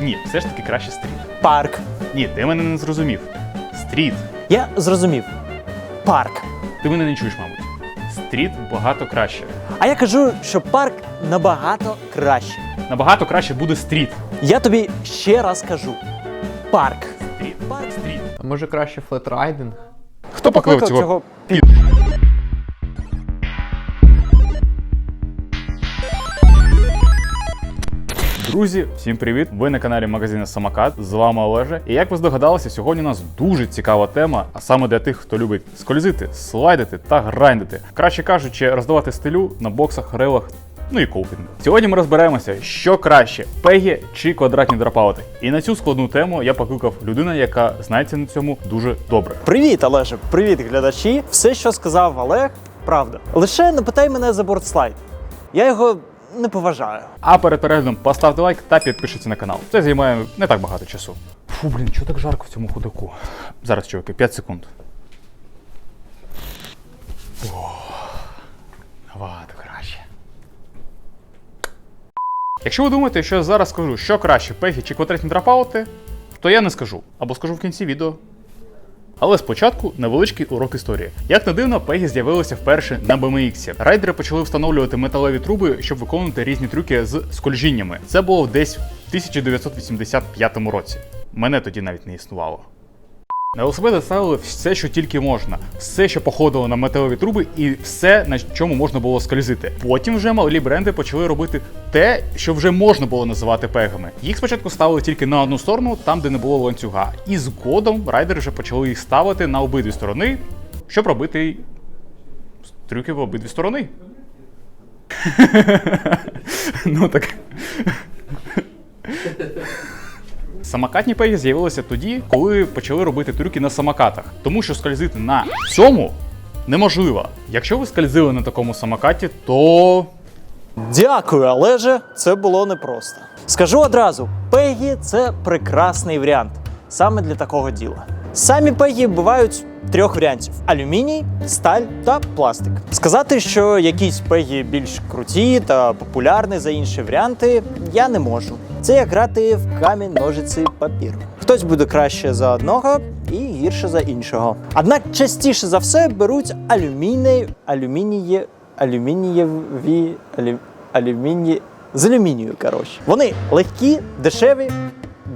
Ні, все ж таки краще стріт. Парк. Ні, ти мене не зрозумів. Стріт. Я зрозумів. Парк. Ти мене не чуєш, мабуть. Стріт багато краще. А я кажу, що парк набагато краще. Набагато краще буде стріт. Я тобі ще раз кажу: парк. Стріт. Парк стріт. А може краще флетрайдинг? Хто покликав цього? пі... Друзі, всім привіт! Ви на каналі магазину Самокат. З вами Олеже. І як ви здогадалися, сьогодні у нас дуже цікава тема, а саме для тих, хто любить скользити, слайдити та грайндити. Краще кажучи, роздавати стилю на боксах, релах. Ну і копінгу. Сьогодні ми розберемося, що краще пегі чи квадратні драпаути. І на цю складну тему я покликав людину, яка знається на цьому дуже добре. Привіт, Олеже, привіт, глядачі. Все, що сказав Олег, правда. Лише не питай мене за бортслайд. Я його не поважаю. А перед переглядом поставте лайк та підпишіться на канал. Це займає не так багато часу. Фу, блін, чого так жарко в цьому худаку? Зараз, чуваки, 5 секунд. О, набагато краще. Якщо ви думаєте, що я зараз скажу, що краще, пегі чи квадратні драпаути, то я не скажу. Або скажу в кінці відео. Але спочатку невеличкий урок історії. Як не дивно, пегі з'явилися вперше на BMX. Райдери почали встановлювати металеві труби, щоб виконувати різні трюки з скольжіннями. Це було десь в 1985 році. Мене тоді навіть не існувало. На велосипеди ставили все, що тільки можна, все, що походило на металеві труби, і все, на чому можна було скользити. Потім вже малі бренди почали робити те, що вже можна було називати пегами. Їх спочатку ставили тільки на одну сторону, там де не було ланцюга. І згодом райдери вже почали їх ставити на обидві сторони, щоб робити трюки в обидві сторони. ну так. Самокатні пегі з'явилися тоді, коли почали робити трюки на самокатах, тому що скользити на цьому неможливо. Якщо ви скользили на такому самокаті, то Дякую, Олеже, це було непросто. Скажу одразу: пегі це прекрасний варіант саме для такого діла. Самі пегі бувають трьох варіантів: алюміній, сталь та пластик. Сказати, що якісь пегі більш круті та популярні за інші варіанти, я не можу. Це як грати в камінь, ножиці, папір. Хтось буде краще за одного і гірше за іншого. Однак частіше за все беруть алюміній, алюмініє, алюмінієві, алю, алюміні, з алюмінію, коротше. Вони легкі, дешеві,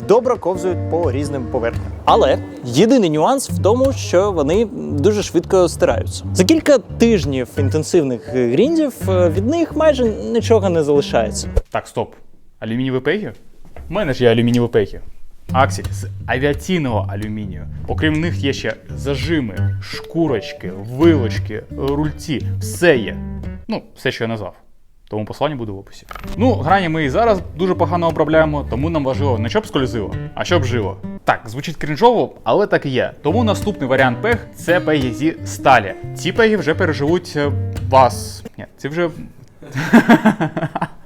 добре ковзують по різним поверхням. Але єдиний нюанс в тому, що вони дуже швидко стираються. За кілька тижнів інтенсивних гріндів е, від них майже нічого не залишається. так, стоп. Алюмінієві пегі? У мене ж є алюмінієві пегі. Аксель з авіаційного алюмінію. Окрім них є ще зажими, шкурочки, вилочки, рульці. Все є. Ну, все, що я назвав. Тому послання буде в описі. Ну, грані ми і зараз дуже погано обробляємо, тому нам важливо не щоб скользило, а щоб жило. Так, звучить крінжово, але так і є. Тому наступний варіант пег це пегі зі сталі. Ці пеги вже переживуть е, вас. Ні, це вже.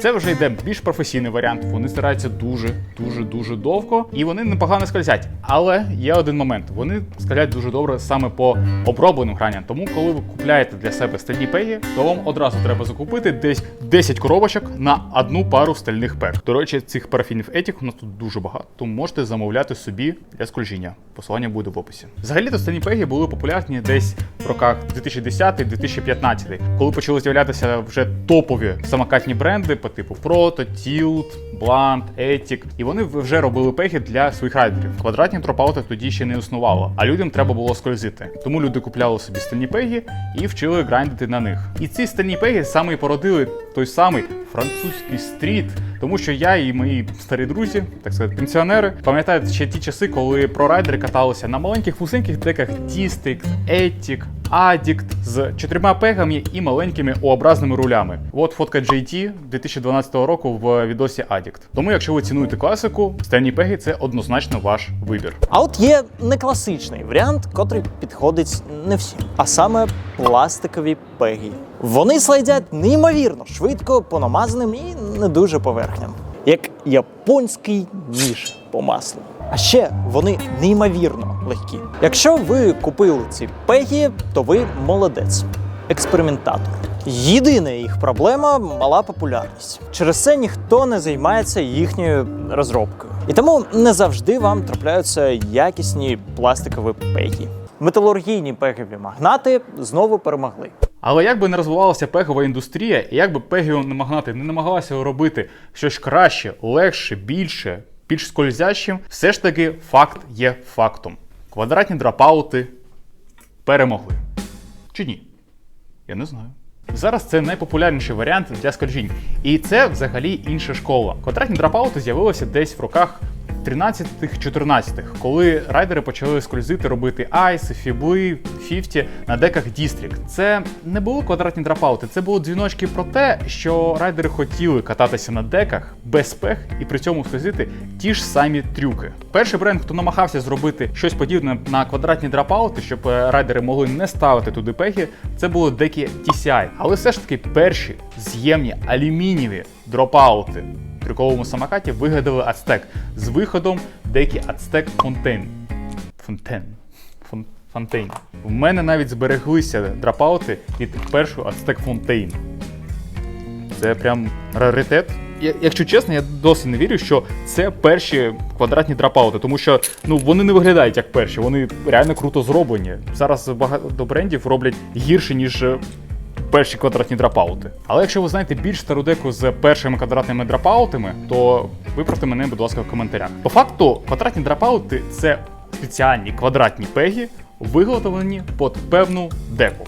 Це вже йде більш професійний варіант. Вони стараються дуже, дуже, дуже довго, і вони непогано скользять. Але є один момент: вони скользять дуже добре саме по обробленим граням. Тому, коли ви купляєте для себе стальні пеги, то вам одразу треба закупити десь 10 коробочок на одну пару стальних пег. До речі, цих парафінів етік у нас тут дуже багато, тому можете замовляти собі для скольжіння. Посилання буде в описі. Взагалі-то стальні пеги були популярні десь в роках 2010-2015, коли почали з'являтися вже топові самокатні бренди по типу Proto, Tilt, Blunt, Ethic. І вони вже робили пехи для своїх райдерів. Квадратні тропаути тоді ще не існувало, а людям треба було скользити. Тому люди купляли собі стальні пеги і вчили грандити на них. І ці стальні пеги саме і породили той самий французький стріт. Тому що я і мої старі друзі, так сказати, пенсіонери, пам'ятають ще ті часи, коли прорайдери каталися на маленьких вусеньких деках District, Ethic, Addict з чотирма пегами і маленькими У-образними рулями. От фотка JT 2012 року в відосі Addict. Тому, якщо ви цінуєте класику, стальні пеги це однозначно ваш вибір. А от є некласичний варіант, котрий підходить не всім, а саме пластикові пегі. Вони слайдять неймовірно швидко по намазаним і не дуже поверхням, як японський ніж по маслу. А ще вони неймовірно легкі. Якщо ви купили ці пегі, то ви молодець. експериментатор. Єдина їх проблема мала популярність. Через це ніхто не займається їхньою розробкою. І тому не завжди вам трапляються якісні пластикові пеги. Металургійні пегові магнати знову перемогли. Але як би не розвивалася пегова індустрія, і як би пегіо не магнати не намагалися робити щось краще, легше, більше, більш скользящим, все ж таки факт є фактом. Квадратні драпаути перемогли. Чи ні? Я не знаю. Зараз це найпопулярніший варіант для скольжінь. І це взагалі інша школа. Квадратні драпаути з'явилися десь в роках 13-14-х, коли райдери почали скользити, робити айси, фібли, фіфті на деках District. Це не були квадратні драпаути, це були дзвіночки про те, що райдери хотіли кататися на деках без пех і при цьому скользити ті ж самі трюки. Перший бренд, хто намагався зробити щось подібне на квадратні драпаути, щоб е, райдери могли не ставити туди пеги, це були декі TCI. Але все ж таки перші з'ємні алюмінієві дропаути трюковому самокаті вигадали Aztec з виходом декі Aztec Fontaine. Fontaine. Фон... Фонтейн. У мене навіть збереглися драпаути від першого Aztec Fontaine. Це прям раритет. Я, якщо чесно, я досі не вірю, що це перші квадратні драпаути, тому що ну вони не виглядають як перші, вони реально круто зроблені. Зараз багато брендів роблять гірше, ніж е, перші квадратні драпаути. Але якщо ви знаєте більш стару деку з першими квадратними драпаутами, то виправте мене, будь ласка, в коментарях. По факту, квадратні драпаути це спеціальні квадратні пегі, виготовлені під певну деку.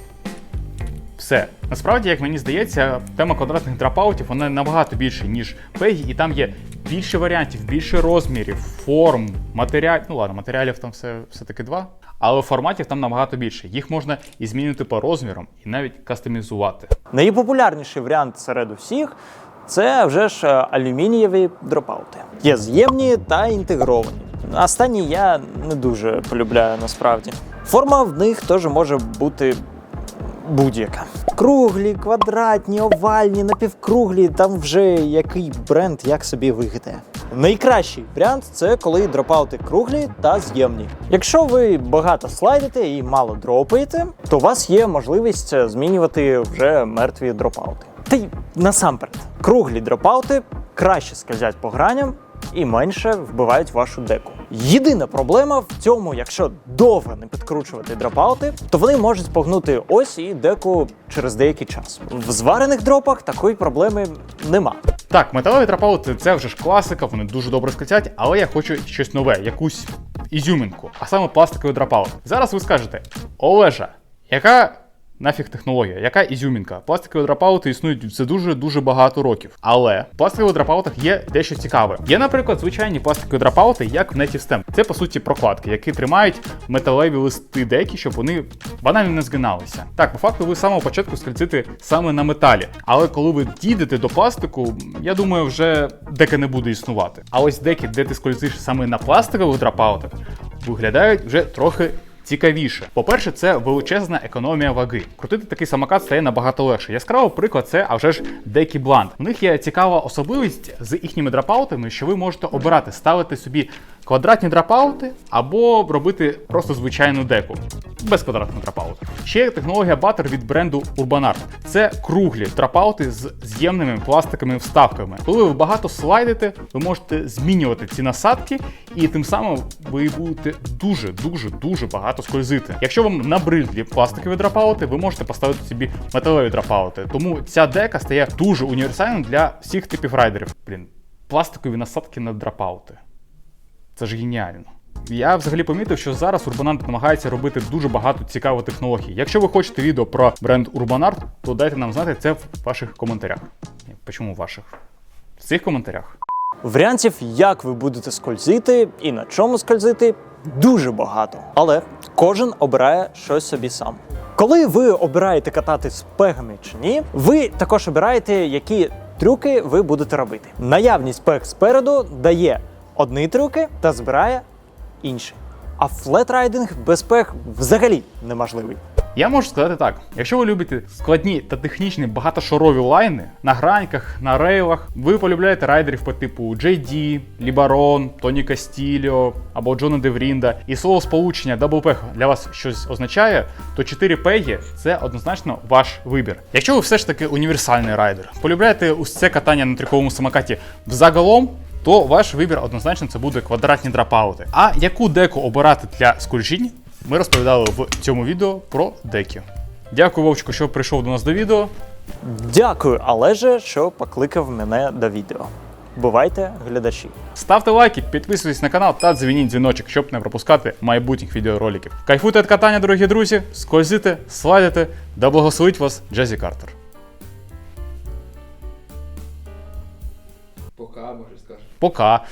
Все. Насправді, як мені здається, тема квадратних драпаутів вона набагато більше, ніж пегі, і там є більше варіантів, більше розмірів, форм, матеріалів. Ну ладно, матеріалів там все, все-таки два. Але форматів там набагато більше. Їх можна і змінити по розмірам, і навіть кастомізувати. Найпопулярніший варіант серед усіх це вже ж е, алюмінієві дропаути. Є з'ємні та інтегровані. Останні я не дуже полюбляю насправді. Форма в них теж може бути будь-яка. Круглі, квадратні, овальні, напівкруглі, там вже який бренд як собі вигадає. Найкращий варіант це коли дропаути круглі та з'ємні. Якщо ви багато слайдите і мало дропаєте, то у вас є можливість е, змінювати вже мертві дропаути. Та й насамперед, круглі дропаути краще скользять по граням і менше вбивають вашу деку. Єдина проблема в цьому, якщо довго не підкручувати дропаути, то вони можуть погнути ось і деку через деякий час. В зварених дропах такої проблеми нема. Так, металеві драпаути це вже ж класика, вони дуже добре скатять, але я хочу щось нове, якусь ізюмінку, а саме пластиковий драпаут. Зараз ви скажете: Олежа, яка нафіг технологія, яка ізюмінка? Пластикові драпаути існують вже дуже дуже багато років. Але в пластикових драпаутах є дещо цікаве. Є, наприклад, звичайні пластикові драпаути, як в Native Stem. Це по суті прокладки, які тримають металеві листи деки, щоб вони банально не згиналися. Так, по факту, ви з самого початку скользите саме на металі. Але коли ви дійдете до пластику, я думаю, вже дека не буде існувати. А ось деки, де ти скользиш саме на пластикових драпаутах, виглядають вже трохи. Цікавіше. По-перше, це величезна економія ваги. Крутити такий самокат стає набагато легше. Яскравий приклад це, а вже ж Декі Блант. У них є цікава особливість з їхніми драпаутами, що ви можете обирати, ставити собі квадратні драпаути або робити просто звичайну деку. Без квадратного драпауту. Ще є технологія Butter від бренду Urbanart. Це круглі драпаути з з'ємними пластиковими вставками. Коли ви багато слайдите, ви можете змінювати ці насадки, і тим самим ви будете дуже, дуже, дуже багато скользити. Якщо вам набридлі пластикові драпаути, ви можете поставити собі металеві драпаути. Тому ця дека стає дуже універсальною для всіх типів райдерів. Блін, пластикові насадки на драпаути. Це ж геніально. Я взагалі помітив, що зараз Urbanart намагається робити дуже багато цікавих технологій. Якщо ви хочете відео про бренд Urbanart, то дайте нам знати це в ваших коментарях. Чому ваших? В цих коментарях. Варіантів, як ви будете скользити і на чому скользити, дуже багато. Але кожен обирає щось собі сам. Коли ви обираєте катати з пегами чи ні, ви також обираєте, які трюки ви будете робити. Наявність пег спереду дає одні трюки та збирає інші. А флетрайдинг без пег взагалі неможливий. Я можу сказати так: якщо ви любите складні та технічні багатошарові лайни на граньках, на рейлах, ви полюбляєте райдерів по типу JD, Лібарон, Тоні Кастільо або Джона Деврінда, і слово сполучення Double для вас щось означає, то 4 пегі це однозначно ваш вибір. Якщо ви все ж таки універсальний райдер, полюбляєте це катання на триковому самокаті взагалом, то ваш вибір однозначно це буде квадратні драпаути. А яку деку обирати для скульжінь, ми розповідали в цьому відео про деки. Дякую, Вовчику, що прийшов до нас до відео. Дякую, Олеже, що покликав мене до відео. Бувайте, глядачі. Ставте лайки, підписуйтесь на канал та дзвініть дзвіночок, щоб не пропускати майбутніх відеороликів. Кайфуйте від катання, дорогі друзі, скользите, слайдите, да благословить вас Джезі Картер. Пока. Пока.